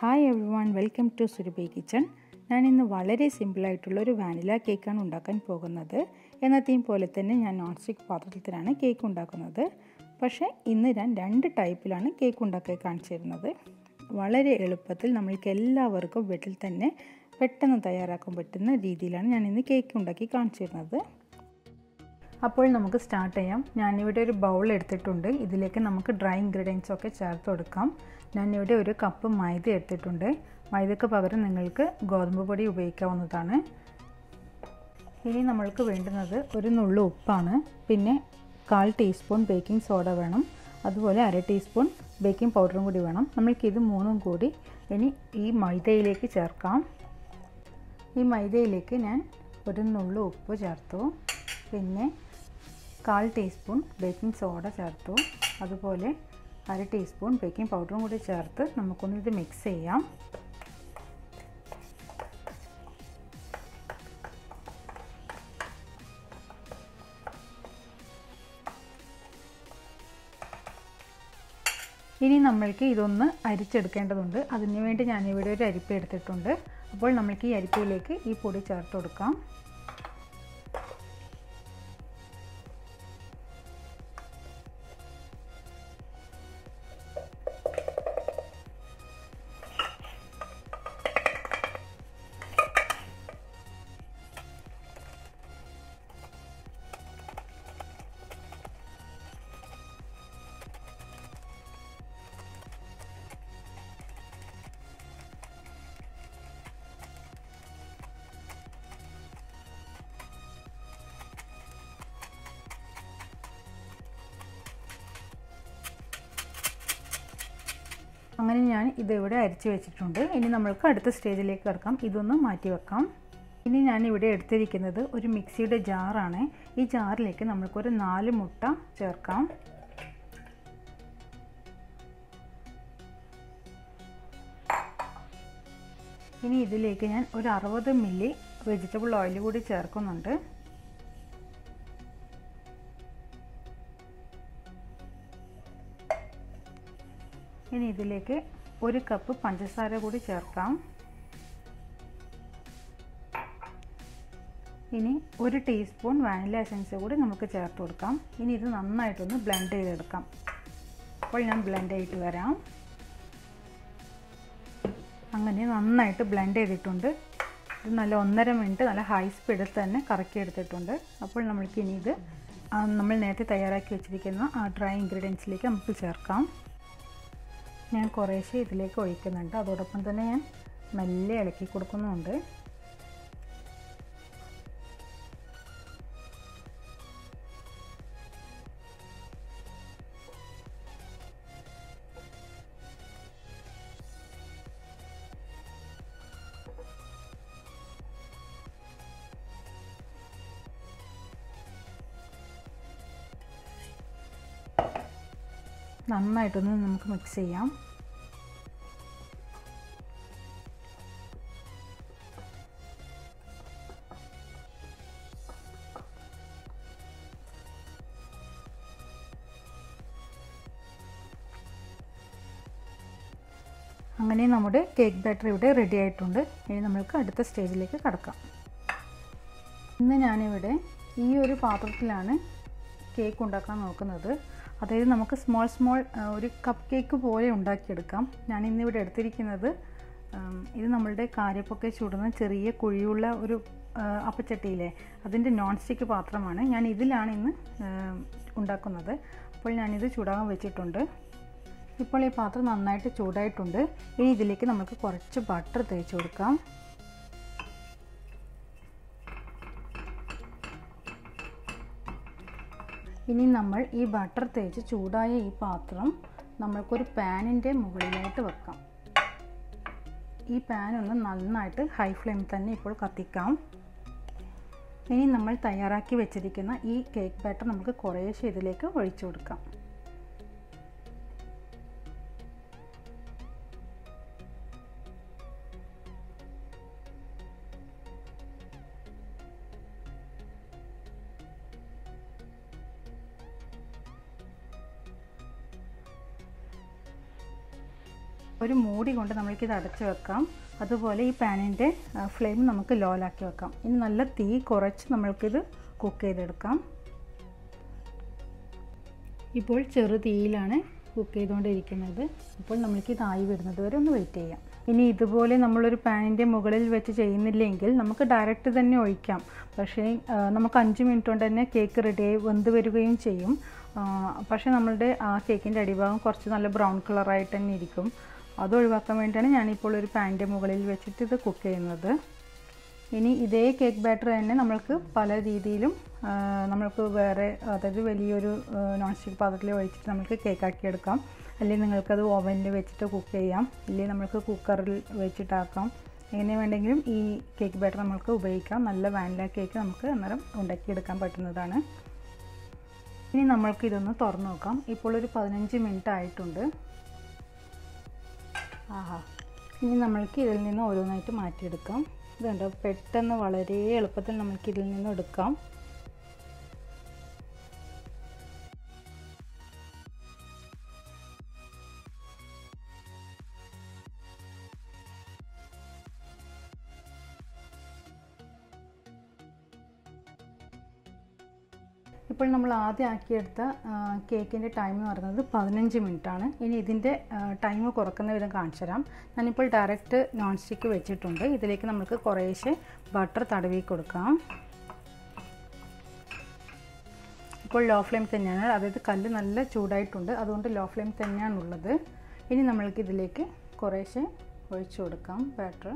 Hi everyone welcome to Surabhi kitchen ഞാൻ ഇന്ന് വളരെ സിമ്പിളായിട്ടുള്ള ഒരു വാനില കേക്കാണ് ഉണ്ടാക്കാൻ പോകുന്നത്. എന്നത്തെയും പോലെ തന്നെ ഞാൻ നോൺ സ്റ്റിക്ക് പാത്രത്തിലാണ് കേക്ക് ഉണ്ടാക്കുന്നത്. പക്ഷേ ഇന്ന് ഞാൻ രണ്ട് ടൈപ്പിലാണ് കേക്ക് ഉണ്ടാക്കി കാണിച്ചു തരുന്നത് വളരെ എളുപ്പത്തിൽ നമ്മൾക്ക് എല്ലാവർക്കും വീട്ടിൽ തന്നെ പെട്ടെന്ന് തയ്യാറാക്കാൻ പറ്റുന്ന രീതിയിലാണ് ഞാൻ ഇന്ന് കേക്ക് ഉണ്ടാക്കി കാണിച്ചു തരുന്നത് അപ്പോൾ നമുക്ക് സ്റ്റാർട്ട് ചെയ്യാം. ഞാനിവിടെ ഒരു ബൗൾ എടുത്തിട്ടുണ്ട്. ഇതിലേക്ക് നമുക്ക് ഡ്രൈ ഇൻഗ്രീഡിയൻസ് ഒക്കെ ചേർത്ത് കൊടുക്കാം. ഞാനിവിടെ ഒരു കപ്പ് മൈദ എടുത്തിട്ടുണ്ട്. മൈദയ്ക്ക് പകരം നിങ്ങൾക്ക് ഗോതമ്പ് പൊടി ഉപയോഗിക്കാവുന്നതാണ്. ഇനി നമ്മൾക്ക് വേണ്ടുന്നത് ഒരു നുള്ളു ഉപ്പാണ്. പിന്നെ കാൽ ടീസ്പൂൺ ബേക്കിംഗ് സോഡ വേണം. അതുപോലെ അര ടീസ്പൂൺ ബേക്കിംഗ് പൗഡറും കൂടി വേണം. നമ്മൾക്കിത് മൂന്നും കൂടി ഇനി ഈ മൈദയിലേക്ക് ചേർക്കാം. ഈ മൈദയിലേക്ക് ഞാൻ ഒരു നുള്ളു ഉപ്പ് ചേർത്തു. പിന്നെ കാൽ ടീസ്പൂൺ ബേക്കിംഗ് സോഡ ചേർത്തു. അതുപോലെ അര ടീസ്പൂൺ ബേക്കിംഗ് പൗഡറും കൂടി ചേർത്ത് നമുക്കൊന്നിത് മിക്സ് ചെയ്യാം. ഇനി നമ്മൾക്ക് ഇതൊന്ന് അരിച്ചെടുക്കേണ്ടതുണ്ട്. അതിനുവേണ്ടി ഞാനിവിടെ ഒരു അരിപ്പ എടുത്തിട്ടുണ്ട്. അപ്പോൾ നമ്മൾക്ക് ഈ അരിപ്പയിലേക്ക് ഈ പൊടി ചേർത്ത് കൊടുക്കാം. അങ്ങനെ ഞാൻ ഇതിവിടെ അരിച്ച് വെച്ചിട്ടുണ്ട്. ഇനി നമ്മൾക്ക് അടുത്ത സ്റ്റേജിലേക്ക് കിടക്കാം. ഇതൊന്ന് മാറ്റി വെക്കാം. ഇനി ഞാൻ ഇവിടെ എടുത്തിരിക്കുന്നത് ഒരു മിക്സിയുടെ ജാറാണ്. ഈ ജാറിലേക്ക് നമ്മൾക്കൊരു നാല് മുട്ട ചേർക്കാം. ഇനി ഇതിലേക്ക് ഞാൻ ഒരു അറുപത് മില്ലി വെജിറ്റബിൾ ഓയിൽ കൂടി ചേർക്കുന്നുണ്ട്. ഇനി ഇതിലേക്ക് ഒരു കപ്പ് പഞ്ചസാര കൂടി ചേർക്കാം. ഇനി ഒരു ടീസ്പൂൺ വാനില എസൻസ് കൂടി നമുക്ക് ചേർത്ത് കൊടുക്കാം. ഇനി ഇത് നന്നായിട്ടൊന്ന് ബ്ലെൻഡ് ചെയ്തെടുക്കാം. അപ്പോൾ ഞാൻ ബ്ലെൻഡ് ചെയ്തിട്ട് വരാം. അങ്ങനെ നന്നായിട്ട് ബ്ലെൻഡ് ചെയ്തിട്ടുണ്ട്. ഇത് നല്ല ഒന്നര മിനിറ്റ് നല്ല ഹൈ സ്പീഡിൽ തന്നെ കറക്കി എടുത്തിട്ടുണ്ട് അപ്പോൾ നമ്മൾക്ക് ഇനി ഇത് നമ്മൾ നേരത്തെ തയ്യാറാക്കി വെച്ചിരിക്കുന്ന ആ ഡ്രൈ ഇൻഗ്രീഡിയൻസിലേക്ക് നമുക്ക് ചേർക്കാം. ഞാൻ കുറേശ്ശെ ഇതിലേക്ക് ഒഴിക്കുന്നുണ്ട്. അതോടൊപ്പം തന്നെ ഞാൻ മെല്ലെ ഇളക്കി കൊടുക്കുന്നുമുണ്ട് നന്നായിട്ടൊന്ന് നമുക്ക് മിക്സ് ചെയ്യാം. അങ്ങനെ നമ്മുടെ കേക്ക് ബാറ്റർ ഇവിടെ റെഡി ആയിട്ടുണ്ട്. ഇനി നമ്മൾക്ക് അടുത്ത സ്റ്റേജിലേക്ക് കടക്കാം. ഇന്ന് ഞാനിവിടെ ഈ ഒരു പാത്രത്തിലാണ് കേക്ക് ഉണ്ടാക്കാൻ നോക്കുന്നത്. അതായത് നമുക്ക് സ്മോൾ സ്മോൾ ഒരു കപ്പ് കേക്ക് പോലെ ഉണ്ടാക്കിയെടുക്കാം. ഞാൻ ഇന്നിവിടെ എടുത്തിരിക്കുന്നത് ഇത് നമ്മളുടെ കാര്യപ്പൊക്കെ ചൂടുന്ന ചെറിയ കുഴിയുള്ള ഒരു അപ്പച്ചട്ടിയിലെ അതിന്റെ നോൺ സ്റ്റിക്ക് പാത്രമാണ്. ഞാൻ ഇതിലാണ് ഇന്ന് ഉണ്ടാക്കുന്നത്. അപ്പോൾ ഞാനിത് ചൂടാകാൻ വെച്ചിട്ടുണ്ട്. ഇപ്പോൾ ഈ പാത്രം നന്നായിട്ട് ചൂടായിട്ടുണ്ട്. ഇനി ഇതിലേക്ക് നമുക്ക് കുറച്ച് ബട്ടർ തേച്ച് കൊടുക്കാം. ഇനി നമ്മൾ ഈ ബട്ടർ തേച്ച് ചൂടായ ഈ പാത്രം നമ്മൾക്കൊരു പാനിന്റെ മുകളിലായിട്ട് വെക്കാം. ഈ പാൻ ഒന്ന് നന്നായിട്ട് ഹൈ ഫ്ലെയിം തന്നെ ഇപ്പോൾ കത്തിക്കാം. ഇനി നമ്മൾ തയ്യാറാക്കി വെച്ചിരിക്കുന്ന ഈ കേക്ക് ബാറ്റർ നമുക്ക് കുറേശ്ശെ ഇതിലേക്ക് ഒഴിച്ചു കൊടുക്കാം. ഒരു മൂടി കൊണ്ട് നമ്മൾക്കിത് അടച്ചു വെക്കാം. അതുപോലെ ഈ പാനിന്റെ ഫ്ലെയിം നമുക്ക് ലോലാക്കി വെക്കാം. ഇനി നല്ല തീ കുറച്ച് നമ്മൾക്കിത് കുക്ക് ചെയ്തെടുക്കാം. ഇപ്പോൾ ചെറു തീയിലാണ് കുക്ക് ചെയ്തുകൊണ്ടിരിക്കുന്നത്. അപ്പോൾ നമ്മൾക്ക് ഇതായി വരുന്നത് വരെ ഒന്ന് വെയിറ്റ് ചെയ്യാം. ഇനി ഇതുപോലെ നമ്മളൊരു പാനിന്റെ മുകളിൽ വെച്ച് ചെയ്യുന്നില്ലെങ്കിൽ നമുക്ക് ഡയറക്റ്റ് തന്നെ ഒഴിക്കാം. പക്ഷേ നമുക്ക് അഞ്ച് മിനിറ്റ് കൊണ്ട് തന്നെ കേക്ക് റെഡിയായി വെന്ത് വരികയും ചെയ്യും. പക്ഷേ നമ്മളുടെ ആ കേക്കിന്റെ അടിഭാഗം കുറച്ച് നല്ല ബ്രൗൺ കളറായിട്ട് തന്നെ ഇരിക്കും. അത് ഒഴിവാക്കാൻ വേണ്ടിയാണ് ഞാനിപ്പോൾ ഒരു പാനിന്റെ മുകളിൽ വെച്ചിട്ട് ഇത് കുക്ക് ചെയ്യുന്നത്. ഇനി ഇതേ കേക്ക് ബാറ്റർ തന്നെ നമ്മൾക്ക് പല രീതിയിലും നമ്മൾക്ക് വേറെ അതായത് വലിയൊരു നോൺ സ്റ്റിക്ക് പാത്രത്തിൽ ഒഴിച്ചിട്ട് നമുക്ക് കേക്കാക്കി എടുക്കാം. അല്ലെങ്കിൽ നിങ്ങൾക്കത് ഓവനിൽ വെച്ചിട്ട് കുക്ക് ചെയ്യാം. അല്ലെങ്കിൽ നമുക്ക് കുക്കറിൽ വെച്ചിട്ടാക്കാം. എങ്ങനെ വേണ്ടെങ്കിലും ഈ കേക്ക് ബാറ്റർ നമുക്ക് ഉപയോഗിക്കാം. നല്ല വാനില കേക്ക് നമുക്ക് അന്നേരം ഉണ്ടാക്കിയെടുക്കാൻ പറ്റുന്നതാണ്. ഇനി നമ്മൾക്ക് ഇതൊന്ന് തുറന്നു നോക്കാം. ഇപ്പോൾ ഒരു പതിനഞ്ച് മിനിറ്റ് ആയിട്ടുണ്ട്. ആഹാ. ഇനി നമ്മൾക്ക് ഇതിൽ നിന്ന് ഓരോന്നായിട്ട് മാറ്റിയെടുക്കാം. ഇതുണ്ട് പെട്ടെന്ന് വളരെ എളുപ്പത്തിൽ നമുക്ക് ഇതിൽ നിന്ന് എടുക്കാം. ഇപ്പോൾ നമ്മൾ ആദ്യം ആക്കിയെടുത്ത കേക്കിന്റെ ടൈം എന്ന് പറയുന്നത് പതിനഞ്ച് മിനിറ്റാണ്. ഇനി ഇതിന്റെ ടൈം കുറക്കുന്ന വിധം കാണിച്ചു തരാം. ഞാനിപ്പോൾ ഡയറക്റ്റ് നോൺ സ്റ്റിക്ക് വെച്ചിട്ടുണ്ട്. ഇതിലേക്ക് നമുക്ക് കുറേശ്ശെ ബട്ടർ തടവി കൊടുക്കാം. ഇപ്പോൾ ലോ ഫ്ലെയിം തന്നെയാണ്. അതായത് കല്ല് നല്ല ചൂടായിട്ടുണ്ട്. അതുകൊണ്ട് ലോ ഫ്ലെയിം തന്നെയാണുള്ളത്. ഇനി നമ്മൾക്ക് ഇതിലേക്ക് കുറേശ്ശെ ഒഴിച്ചു കൊടുക്കാം. ബാറ്റർ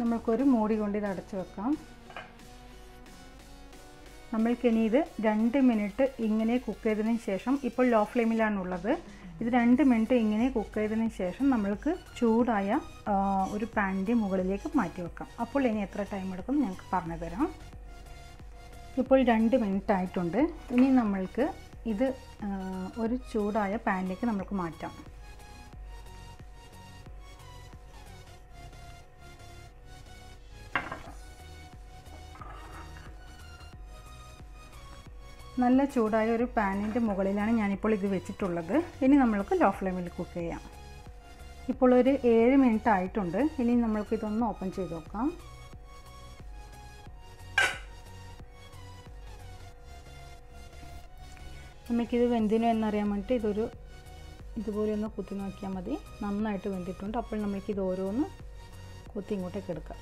നമ്മൾക്കൊരു മൂടി കൊണ്ട് ഇത് അടച്ചു വെക്കാം. നമ്മൾക്കിനി ഇത് രണ്ട് മിനിറ്റ് ഇങ്ങനെ കുക്ക് ചെയ്തതിന് ശേഷം ഇപ്പോൾ ലോ ഫ്ലെയിമിലാണ് ഉള്ളത് ഇത് രണ്ട് മിനിറ്റ് ഇങ്ങനെ കുക്ക് ചെയ്തതിന് ശേഷം നമ്മൾക്ക് ചൂടായ ഒരു പാനിന്റെ മുകളിലേക്ക് മാറ്റി വെക്കാം. അപ്പോൾ ഇനി എത്ര ടൈം എടുക്കും ഞങ്ങൾക്ക് പറഞ്ഞു തരാം. ഇപ്പോൾ രണ്ട് മിനിറ്റ് ആയിട്ടുണ്ട്. ഇനി നമ്മൾക്ക് ഇത് ഒരു ചൂടായ പാനിലേക്ക് നമുക്ക് മാറ്റാം. നല്ല ചൂടായ ഒരു പാനിന്റെ മുകളിലാണ് ഞാനിപ്പോൾ ഇത് വെച്ചിട്ടുള്ളത്. ഇനി നമ്മൾക്ക് ലോ ഫ്ലെയിമിൽ കുക്ക് ചെയ്യാം. ഇപ്പോൾ ഒരു ഏഴ് മിനിറ്റ് ആയിട്ടുണ്ട്. ഇനി നമ്മൾക്ക് ഇതൊന്ന് ഓപ്പൺ ചെയ്ത് നോക്കാം. നമുക്കിത് വെന്തിനോ എന്നറിയാൻ വേണ്ടിയിട്ട് ഇതൊരു ഇതുപോലെ ഒന്ന് കുത്തി നോക്കിയാൽ മതി. നന്നായിട്ട് വെന്തിട്ടുണ്ട്. അപ്പോൾ നമുക്കിത് ഓരോന്ന് കുത്തി ഇങ്ങോട്ടേക്ക് എടുക്കാം.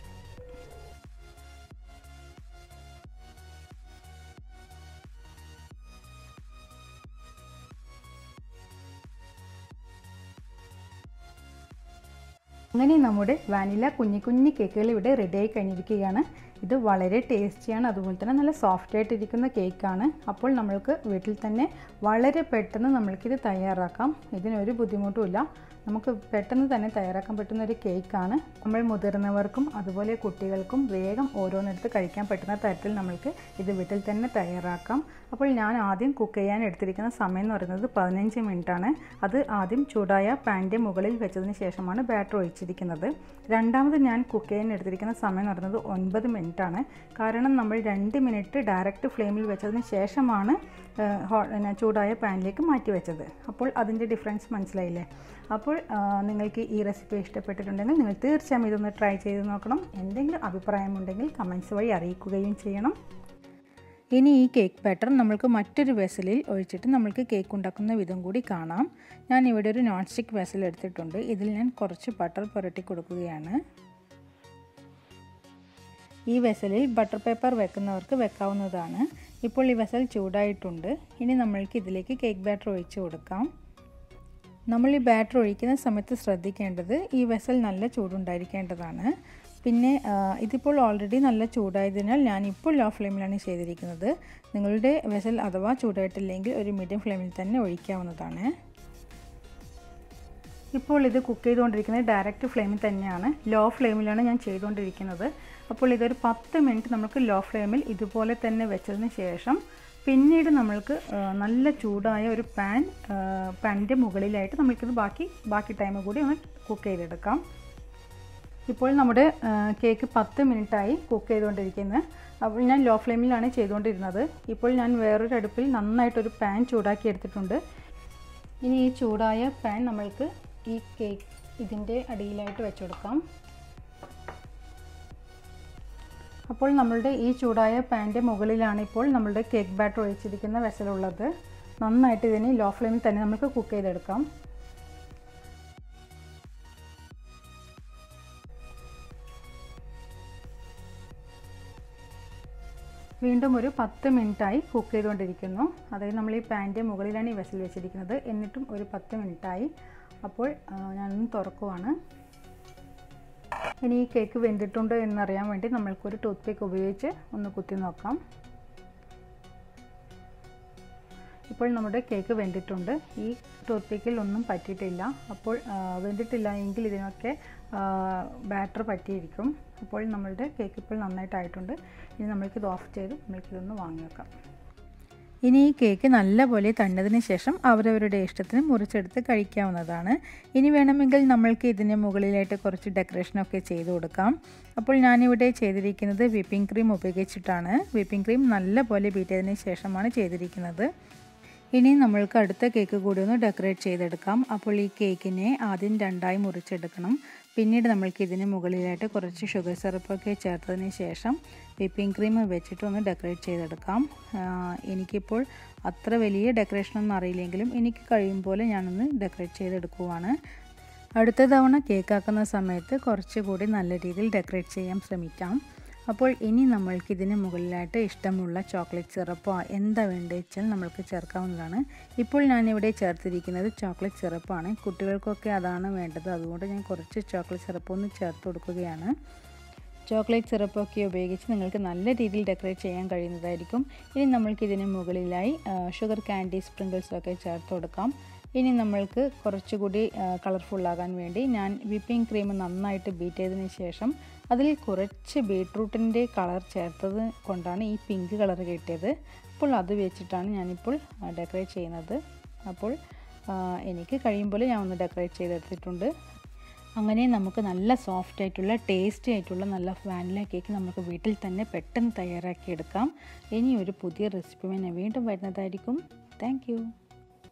അങ്ങനെ നമ്മുടെ വാനില കുഞ്ഞി കുഞ്ഞി കേക്കുകൾ ഇവിടെ റെഡിയായി കഴിഞ്ഞിരിക്കുകയാണ്. ഇത് വളരെ ടേസ്റ്റിയാണ് അതുപോലെ തന്നെ നല്ല സോഫ്റ്റ് ആയിട്ടിരിക്കുന്ന കേക്കാണ് അപ്പോൾ നമ്മൾക്ക് വീട്ടിൽ തന്നെ വളരെ പെട്ടെന്ന് നമ്മൾക്കിത് തയ്യാറാക്കാം. ഇതിനൊരു ബുദ്ധിമുട്ടുമില്ല നമുക്ക് പെട്ടെന്ന് തന്നെ തയ്യാറാക്കാൻ പറ്റുന്ന ഒരു കേക്കാണ്. നമ്മൾ മുതിർന്നവർക്കും അതുപോലെ കുട്ടികൾക്കും വേഗം ഓരോന്നെടുത്ത് കഴിക്കാൻ പറ്റുന്ന തരത്തിൽ നമ്മൾക്ക് ഇത് വീട്ടിൽ തന്നെ തയ്യാറാക്കാം. അപ്പോൾ ഞാൻ ആദ്യം കുക്ക് ചെയ്യാൻ എടുത്തിരിക്കുന്ന സമയം എന്ന് പറയുന്നത് പതിനഞ്ച് മിനിറ്റാണ്. അത് ആദ്യം ചൂടായ പാന്റെ മുകളിൽ വെച്ചതിന് ശേഷമാണ് ബാറ്റർ ഒഴിച്ചിരിക്കുന്നത്. രണ്ടാമത് ഞാൻ കുക്ക് ചെയ്യാൻ എടുത്തിരിക്കുന്ന സമയം എന്ന് പറയുന്നത് ഒൻപത് മിനിറ്റാണ്. കാരണം നമ്മൾ രണ്ട് മിനിറ്റ് ഡയറക്റ്റ് ഫ്ലെയിമിൽ വെച്ചതിന് ശേഷമാണ് ചൂടായ പാനിലേക്ക് മാറ്റി വെച്ചത് അപ്പോൾ അതിന്റെ ഡിഫറൻസ് മനസ്സിലായില്ലേ? അപ്പോൾ നിങ്ങൾക്ക് ഈ റെസിപ്പി ഇഷ്ടപ്പെട്ടിട്ടുണ്ടെങ്കിൽ നിങ്ങൾ തീർച്ചയായും ഇതൊന്ന് ട്രൈ ചെയ്ത് നോക്കണം. എന്തെങ്കിലും അഭിപ്രായമുണ്ടെങ്കിൽ കമൻസ് വഴി അറിയിക്കുകയും ചെയ്യണം. ഇനി ഈ കേക്ക് ബാറ്റർ നമ്മൾക്ക് മറ്റൊരു വെസലിൽ ഒഴിച്ചിട്ട് നമ്മൾക്ക് കേക്ക് ഉണ്ടാക്കുന്ന വിധം കൂടി കാണാം. ഞാൻ ഇവിടെ ഒരു നോൺ സ്റ്റിക്ക് വെസൽ എടുത്തിട്ടുണ്ട്. ഇതിൽ ഞാൻ കുറച്ച് ബട്ടർ പുരട്ടി കൊടുക്കുകയാണ്. ഈ വെസലിൽ ബട്ടർ പേപ്പർ വെക്കുന്നവർക്ക് വെക്കാവുന്നതാണ്. ഇപ്പോൾ ഈ വെസൽ ചൂടായിട്ടുണ്ട്. ഇനി നമ്മൾക്ക് ഇതിലേക്ക് കേക്ക് ബാറ്റർ ഒഴിച്ച് കൊടുക്കാം. നമ്മൾ ഈ ബാറ്റർ ഒഴിക്കുന്ന സമയത്ത് ശ്രദ്ധിക്കേണ്ടത് ഈ വെസൽ നല്ല ചൂടുണ്ടായിരിക്കേണ്ടതാണ്. പിന്നെ ഇതിപ്പോൾ ഓൾറെഡി നല്ല ചൂടായതിനാൽ ഇപ്പോൾ ലോ ഫ്ലെയിമിലാണ് ചെയ്തിരിക്കുന്നത്. നിങ്ങളുടെ വെസൽ അഥവാ ചൂടായിട്ടില്ലെങ്കിൽ ഒരു മീഡിയം ഫ്ലെയിമിൽ തന്നെ ഒഴിക്കാവുന്നതാണ്. ഇപ്പോൾ ഇത് കുക്ക് ചെയ്തുകൊണ്ടിരിക്കുന്നത് ഡയറക്റ്റ് ഫ്ലെയിമിൽ തന്നെയാണ്. ലോ ഫ്ലെയിമിലാണ് ഞാൻ ചെയ്തുകൊണ്ടിരിക്കുന്നത്. അപ്പോൾ ഇതൊരു പത്ത് മിനിറ്റ് നമുക്ക് ലോ ഫ്ലെയിമിൽ ഇതുപോലെ തന്നെ വെച്ചതിന് ശേഷം പിന്നീട് നമ്മൾക്ക് നല്ല ചൂടായ ഒരു പാൻ പാനിന്റെ മുകളിലായിട്ട് നമ്മൾക്കിത് ബാക്കി ബാക്കി ടൈം കൂടി ഒന്ന് കുക്ക് ചെയ്തെടുക്കാം. ഇപ്പോൾ നമ്മുടെ കേക്ക് പത്ത് മിനിറ്റായി കുക്ക് ചെയ്തുകൊണ്ടിരിക്കുന്നത് അപ്പോൾ ഞാൻ ലോ ഫ്ലെയിമിലാണ് ചെയ്തുകൊണ്ടിരുന്നത്. ഇപ്പോൾ ഞാൻ വേറൊരു അടുപ്പിൽ നന്നായിട്ടൊരു പാൻ ചൂടാക്കി എടുത്തിട്ടുണ്ട്. ഇനി ഈ ചൂടായ പാൻ നമ്മൾക്ക് ഈ കേക്ക് ഇതിന്റെ അടിയിലായിട്ട് വെച്ചെടുക്കാം അപ്പോൾ നമ്മളുടെ ഈ ചൂടായ പാന്റെ മുകളിലാണ് ഇപ്പോൾ നമ്മളുടെ കേക്ക് ബാറ്റർ ഒഴിച്ചിരിക്കുന്ന വെസലുള്ളത്. നന്നായിട്ട് ഇതിനെ ലോ ഫ്ലെയിമിൽ തന്നെ നമുക്ക് കുക്ക് ചെയ്തെടുക്കാം. വീണ്ടും ഒരു പത്ത് മിനിറ്റായി കുക്ക് ചെയ്തുകൊണ്ടിരിക്കുന്നു. അതായത് നമ്മൾ ഈ പാന്റെ മുകളിലാണ് ഈ വെസൽ വെച്ചിരിക്കുന്നത്. എന്നിട്ടും ഒരു പത്ത് മിനിറ്റായി. അപ്പോൾ ഞാനൊന്ന് തുറക്കുവാണ്. ഇനി ഈ കേക്ക് വെന്തിട്ടുണ്ടോ എന്നറിയാൻ വേണ്ടി നമ്മൾക്കൊരു ടൂത്ത് പിക്ക് ഉപയോഗിച്ച് ഒന്ന് കുത്തി നോക്കാം. ഇപ്പോൾ നമ്മുടെ കേക്ക് വെന്തിട്ടുണ്ട്. ഈ ടൂത്ത് പിക്കിൽ ഒന്നും പറ്റിയിട്ടില്ല. അപ്പോൾ വെന്തിട്ടില്ല എങ്കിൽ ഇതിനൊക്കെ ബാറ്റർ പറ്റിയിരിക്കും. അപ്പോൾ നമ്മളുടെ കേക്ക് ഇപ്പോൾ നന്നായിട്ടായിട്ടുണ്ട്. ഇനി നമ്മൾക്കിത് ഓഫ് ചെയ്ത് നമ്മൾക്കിതൊന്ന് വാങ്ങി വെക്കാം ഇനി ഈ കേക്ക് നല്ലപോലെ തന്നതിന് ശേഷം അവരവരുടെ ഇഷ്ടത്തിന് മുറിച്ചെടുത്ത് കഴിക്കാവുന്നതാണ്. ഇനി വേണമെങ്കിൽ നമ്മൾക്ക് ഇതിന് മുകളിലായിട്ട് കുറച്ച് ഡെക്കറേഷനൊക്കെ ചെയ്ത് കൊടുക്കാം. അപ്പോൾ ഞാനിവിടെ ചെയ്തിരിക്കുന്നത് വിപ്പിംഗ് ക്രീം ഉപയോഗിച്ചിട്ടാണ്. വിപ്പിംഗ് ക്രീം നല്ലപോലെ ബീറ്റിയതിന് ശേഷമാണ് ചെയ്തിരിക്കുന്നത്. ഇനി നമ്മൾക്ക് അടുത്ത കേക്ക് കൂടി ഒന്ന് ഡെക്കറേറ്റ് ചെയ്തെടുക്കാം. അപ്പോൾ ഈ കേക്കിനെ ആദ്യം രണ്ടായി മുറിച്ചെടുക്കണം. പിന്നീട് നമ്മൾക്ക് ഇതിന് മുകളിലായിട്ട് കുറച്ച് ഷുഗർ സിറപ്പൊക്കെ ചേർത്തതിന് ശേഷം വിപ്പിംഗ് ക്രീം വെച്ചിട്ട് ഒന്ന് ഡെക്കറേറ്റ് ചെയ്തെടുക്കാം. എനിക്കിപ്പോൾ അത്ര വലിയ ഡെക്കറേഷനൊന്നും അറിയില്ലെങ്കിലും എനിക്ക് കഴിയും പോലെ ഞാനൊന്ന് ഡെക്കറേറ്റ് ചെയ്തെടുക്കുവാണ്. അടുത്ത തവണ കേക്കാക്കുന്ന സമയത്ത് കുറച്ചുകൂടി നല്ല രീതിയിൽ ഡെക്കറേറ്റ് ചെയ്യാൻ ശ്രമിക്കാം. അപ്പോൾ ഇനി നമ്മൾക്ക് ഇതിന് മുകളിലായിട്ട് ഇഷ്ടമുള്ള ചോക്ലേറ്റ് സിറപ്പോ എന്താ വേണ്ടത് വെച്ചാൽ നമ്മൾക്ക് ചേർക്കാവുന്നതാണ്. ഇപ്പോൾ ഞാനിവിടെ ചേർത്തിരിക്കുന്നത് ചോക്ലേറ്റ് സിറപ്പാണ്. കുട്ടികൾക്കൊക്കെ അതാണ് വേണ്ടത്. അതുകൊണ്ട് ഞാൻ കുറച്ച് ചോക്ലേറ്റ് സിറപ്പ് ഒന്ന് ചേർത്ത് കൊടുക്കുകയാണ്. ചോക്ലേറ്റ് സിറപ്പൊക്കെ ഉപയോഗിച്ച് നിങ്ങൾക്ക് നല്ല രീതിയിൽ ഡെക്കറേറ്റ് ചെയ്യാൻ കഴിയുന്നതായിരിക്കും. ഇനി നമ്മൾക്ക് ഇതിന് മുകളിലായി ഷുഗർ കാൻഡി സ്പ്രിങ്കിൾസൊക്കെ ചേർത്ത് കൊടുക്കാം. ഇനി നമ്മൾക്ക് കുറച്ചുകൂടി കളർഫുള്ളാകാൻ വേണ്ടി ഞാൻ വിപ്പിംഗ് ക്രീം നന്നായിട്ട് ബീറ്റ് ചെയ്തതിന് ശേഷം അതിൽ കുറച്ച് ബീട്രൂട്ടിന്റെ കളർ ചേർത്തത് കൊണ്ടാണ് ഈ പിങ്ക് കളർ കിട്ടിയത്. അപ്പോൾ അത് വെച്ചിട്ടാണ് ഞാനിപ്പോൾ ഡെക്കറേറ്റ് ചെയ്യുന്നത്. അപ്പോൾ എനിക്ക് കഴിയുമ്പോൾ ഞാൻ ഒന്ന് ഡെക്കറേറ്റ് ചെയ്തെടുത്തിട്ടുണ്ട്. അങ്ങനെ നമുക്ക് നല്ല സോഫ്റ്റ് ആയിട്ടുള്ള ടേസ്റ്റി ആയിട്ടുള്ള നല്ല വാനില കേക്ക് നമുക്ക് വീട്ടിൽ തന്നെ പെട്ടെന്ന് തയ്യാറാക്കിയെടുക്കാം ഇനി ഒരു പുതിയ തന്നെ വീണ്ടും വരുന്നതായിരിക്കും. താങ്ക്